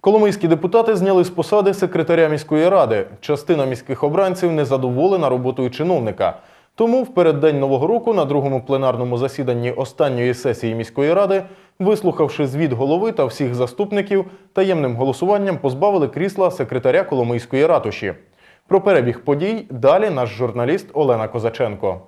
Коломийські депутати зняли з посади секретаря міської ради. Частина міських обранців не задоволена роботою чиновника. Тому в переддень нового року на другому пленарному засіданні останньої сесії міської ради, вислухавши звіт голови та всіх заступників, таємним голосуванням позбавили крісла секретаря Коломийської ратуші. Про перебіг подій далі наш журналіст Олена Козаченко.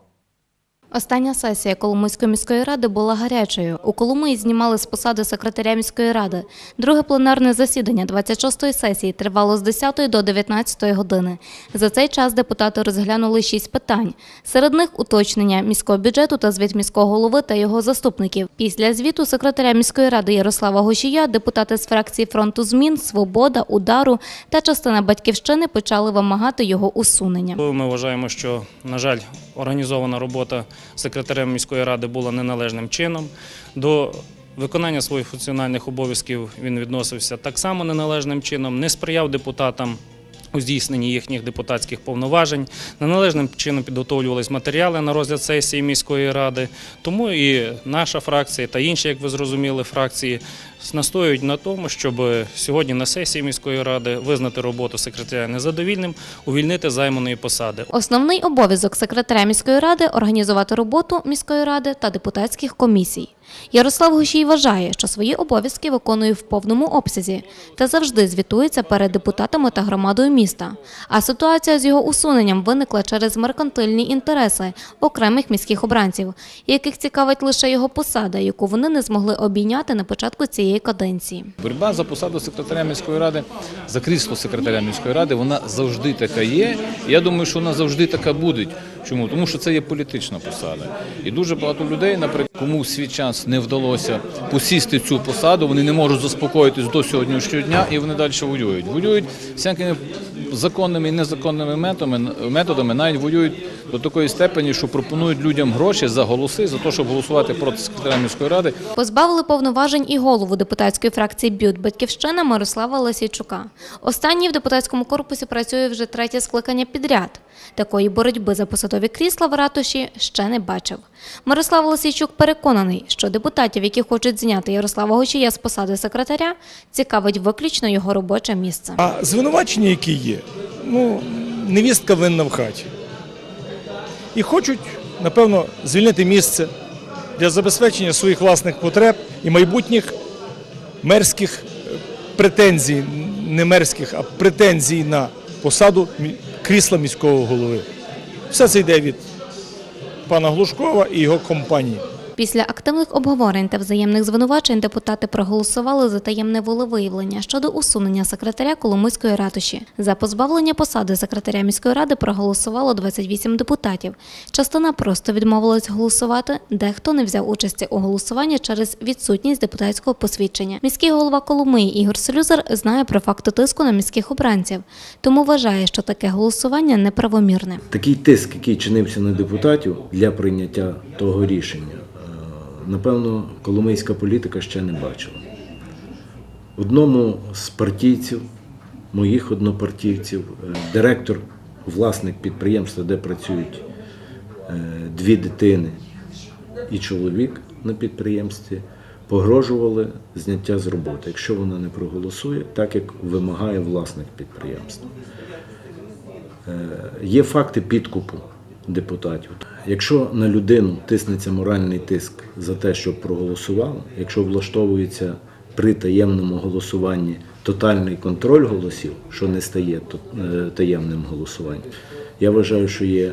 Остання сесія Коломийської міської ради була гарячою. У Коломиї знімали з посади секретаря міської ради. Друге пленарне засідання 26-ї сесії тривало з 10 до 19 години. За цей час депутати розглянули шість питань. Серед них уточнення міського бюджету та звіт міського голови та його заступників. Після звіту секретаря міської ради Ярослава Гошія депутати з фракції фронту змін, Свобода, Удару та частина батьківщини почали вимагати його усунення. Ми вважаємо, що, на жаль, організована робота секретарем міської ради була неналежним чином. До виконання своїх функціональних обов'язків він відносився так само неналежним чином, не сприяв депутатам. У здійсненні їхніх депутатських повноважень неналежним чином підготовлювались матеріали на розгляд сесії міської ради. Тому і наша фракція та інші, як ви зрозуміли, фракції настоюють на тому, щоб сьогодні на сесії міської ради визнати роботу секретаря незадовільним, увільнити займаної посади. Основний обов'язок секретаря міської ради організувати роботу міської ради та депутатських комісій. Ярослав Гошій вважає, що свої обов'язки виконує в повному обсязі та завжди звітується перед депутатами та громадою міста. А ситуація з його усуненням виникла через меркантильні інтереси окремих міських обранців, яких цікавить лише його посада, яку вони не змогли обійняти на початку цієї каденції. Боротьба за посаду секретаря міської ради, за крісло секретаря міської ради, вона завжди така є. Я думаю, що вона завжди така буде. Чому? Тому що це є політична посада. І дуже багато людей, наприклад, кому в свій час не вдалося посісти цю посаду, вони не можуть заспокоїтись до сьогоднішнього дня і вони далі воюють. Воюють всякими законними і незаконними методами, навіть воюють до такої степені, що пропонують людям гроші за голоси, за те, щоб голосувати проти секретаря міської ради. Позбавили повноважень і голову депутатської фракції «Бют Батьківщина» Мирослава Лисійчука. Останній в депутатському корпусі працює вже третє скликання підряд. Такої боротьби за посадові крісла в ратуші ще не бачив. Мирослав Лисійчук переконаний, що депутатів, які хочуть зняти Ярослава Гочія з посади секретаря, цікавить виключно його робоче місце. А звинувачення, які є, ну, невістка винна в хаті. І хочуть, напевно, звільнити місце для забезпечення своїх власних потреб і майбутніх мерських е, претензій, не мерських, а претензій на посаду крісла міського голови. Все це йде від пана Глушкова і його компанії. Після активних обговорень та взаємних звинувачень депутати проголосували за таємне волевиявлення щодо усунення секретаря Коломийської ратуші. За позбавлення посади секретаря міської ради проголосувало 28 депутатів. Частина просто відмовилась голосувати, дехто не взяв участі у голосуванні через відсутність депутатського посвідчення. Міський голова Коломиї Ігор Солюзар знає про факти тиску на міських обранців, тому вважає, що таке голосування неправомірне. Такий тиск, який чинився на депутатів для прийняття того рішення, напевно, коломийська політика ще не бачила. Одному з партійців, моїх однопартійців, е, директор, власник підприємства, де працюють е, дві дитини і чоловік на підприємстві, погрожували зняття з роботи, якщо вона не проголосує, так як вимагає власник підприємства. Є факти підкупу депутатів. Якщо на людину тиснеться моральний тиск за те, щоб проголосувала, якщо влаштовується при таємному голосуванні тотальний контроль голосів, що не стає е, таємним голосуванням, я вважаю, що є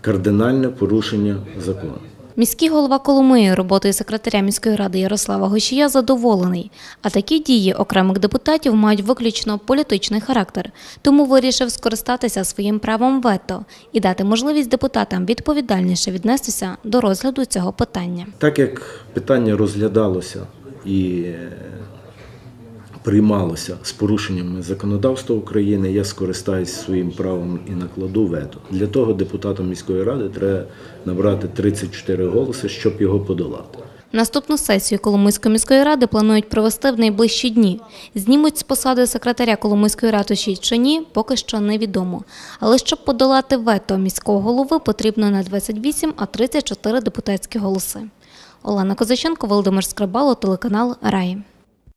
кардинальне порушення закону. Міський голова Коломиї роботою секретаря міської ради Ярослава Гощія задоволений, а такі дії окремих депутатів мають виключно політичний характер, тому вирішив скористатися своїм правом вето і дати можливість депутатам відповідальніше віднестися до розгляду цього питання. Так як питання розглядалося і приймалося з порушеннями законодавства України, я скористаюсь своїм правом і накладу вето. Для того депутатам міської ради треба набрати 34 голоси, щоб його подолати. Наступну сесію Коломийської міської ради планують провести в найближчі дні. Знімуть з посади секретаря Коломийської ратуші чи ні, поки що невідомо. Але щоб подолати вето міського голови, потрібно не 28, а 34 депутатські голоси. Олена Козаченко, Володимир Скрабало, телеканал Раї.